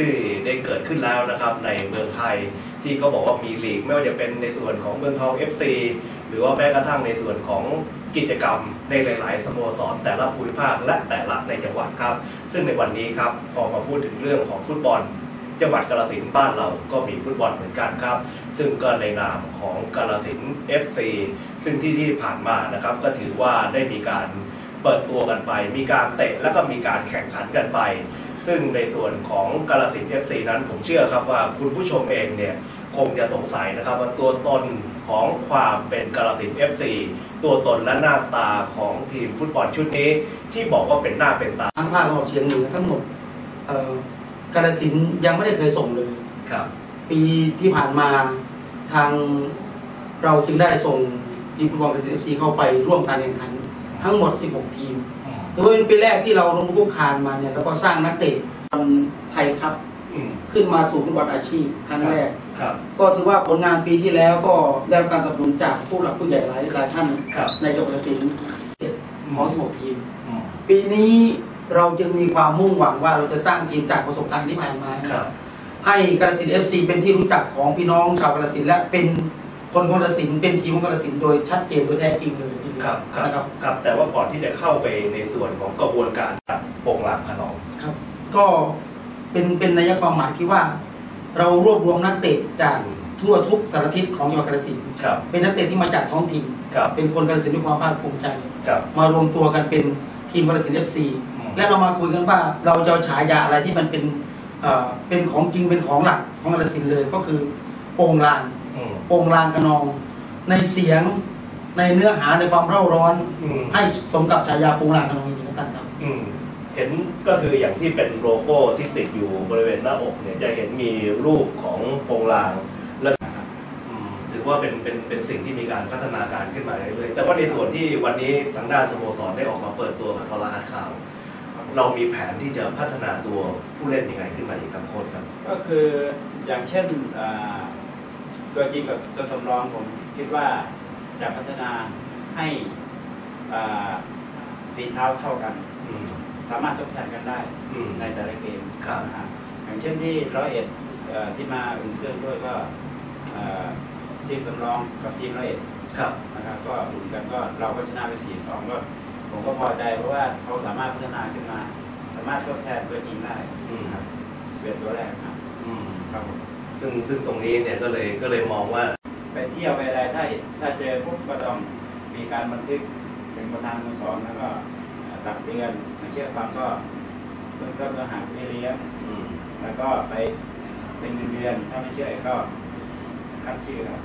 ที่ได้เกิดขึ้นแล้วนะครับในเมืองไทยที่เขาบอกว่ามีลีก ไม่ว่าจะเป็นในส่วนของเมืองทอง FC หรือว่าแม้กระทั่งในส่วนของกิจกรรมในหลาย ๆ สโมสรแต่ละภูมิภาคและแต่ละในจังหวัดครับ ซึ่งในวันนี้ครับพอมาพูดถึงเรื่องของฟุตบอล จังหวัดกาลสินธุ์บ้านเราก็มีฟุตบอลเหมือนกันครับ ซึ่งก็ในนามของกาลสิน FC ซึ่งที่ที่ผ่านมานะครับก็ถือว่าได้มีการเปิดตัวกันไป มีการเตะแล้วก็มีการแข่งขันกันไป ซึ่งในส่วนของกาลสินธุ์ FC นั้นผมเชื่อครับว่าคุณผู้ชมเองเนี่ยคงจะสงสัยนะครับว่าตัวตนของความเป็นกาลสินธุ์ FC ตัวตนและหน้าตาของทีมฟุตบอลชุดนี้ ที่บอกว่าเป็นหน้าเป็นตาทั้งภาคตะวันออกเฉียงเหนือทั้งหมดเอ่อกาฬสินธุ์ยังไม่ได้เคยส่งเลยครับ ปีที่ผ่านมาทางเราจึงได้ส่งทีมฟุตบอลกาฬสินธุ์เอฟซีเข้าไปร่วมการแข่งขัน ทั้งหมด 16 ทีม ถือว่าเป็นปีแรกที่เราลงทุกคานมาเนี่ยแล้วก็สร้างนักเตะบอลไทยครับ อืมขึ้นมาสู่ฟุตบอลอาชีพครั้งแรก ครับก็ถือว่าผลงานปีที่แล้วก็ได้รับการสนับสนุนจากผู้หลักผู้ใหญ่หลายหลายท่านครับในจังหวัดกาฬสินธุ์ของ16ทีม อืมปีนี้เราจึงมีความมุ่งหวังว่าเราจะสร้างทีมจากประสบการณ์ที่ผ่านมา ครับ ให้กาฬสินธุ์เอฟซีเป็นที่รู้จักของพี่น้องชาวกาฬสินธุ์และเป็น คนกาฬสินธุ์เป็นทีมของกาฬสินธุ์โดยชัดเจนโดยแท้จริงเลยทีเดียวครับครับนะครับครับแต่ว่าก่อนที่จะเข้าไปในส่วนของกระบวนการตัดโปรงลางขนองครับ ก็เป็นเป็นนัยความหมายที่ว่า เรารวบรวมนักเตะจากทั่วทุกสารทิศของจังหวัดกาฬสินธุ์ครับเป็นนักเตะที่มาจากท้องถิ่นครับเป็นคนกาฬสินธุ์ด้วยความภาคภูมิใจครับมารวมตัวกันเป็นทีมกาฬสินธุ์เอฟซีอืมและเรามาคุยกันว่าเราจะเอาฉายาอะไรที่มันเป็นเอ่อเป็นของจริงเป็นของหลักของกาฬสินธุ์เลยก็คือโปงลาง อืมโปงลางกระนอง ในเสียงในเนื้อหาในความเร่าร้อนอืมให้สมกับฉายาโปงลางกระนองจริงๆแล้วกันครับอืมเห็นก็คืออย่างที่เป็นโลโก้ที่ติดอยู่บริเวณหน้าอกเนี่ยจะเห็นมีรูปของโปรงลางแล้วอืมถือว่าเป็นเป็นเป็นสิ่งที่มีการพัฒนาการขึ้นมาเรื่อยๆแต่ว่าในส่วนที่วันนี้ทางด้านสโมสรได้ออกมาเปิดตัวกับทรหัสข่าวเรามีแผนที่จะพัฒนาตัวผู้เล่นยังไงขึ้นมาอีกครับโค้ชครับ ก็คืออย่างเช่นอ่า ตัวจริงกับตัวสำรองผมคิดว่าจะพัฒนาให้อ่าฝีเท้าเท่ากันอืมสามารถทดแทนกันได้อืมในแต่ละเกมครับนะฮะอย่างเช่นที่ร้อยเอ็ดเอ่อที่มาอุ่นเครื่องด้วยก็เอ่อทีมสำรองกับทีมร้อยเอ็ดครับนะครับก็อุ่นกันก็เราก็ชนะไปสี่สองก็ผมก็พอใจเพราะว่าเขาสามารถพัฒนาขึ้นมา สามารถทดแทนตัวจริงได้อืมนะครับเป็นตัวแรกนะครับอืมครับผม ซึ่งซึ่งตรงนี้เนี่ยก็เลยก็เลยมองว่า ไปเที่ยวไปอะไรถ้าถ้าเจอปุ๊บก็ต้องมีการบันทึกถึงประธานสโมสรแล้วก็เอ่อตักเตือนไม่เชื่อฟังก็เบื้องต้นก็หาพี่เลี้ยงอืมแล้วก็ไปเป็นเงินเดือนถ้าไม่เชื่อก็คัดชื่อครับ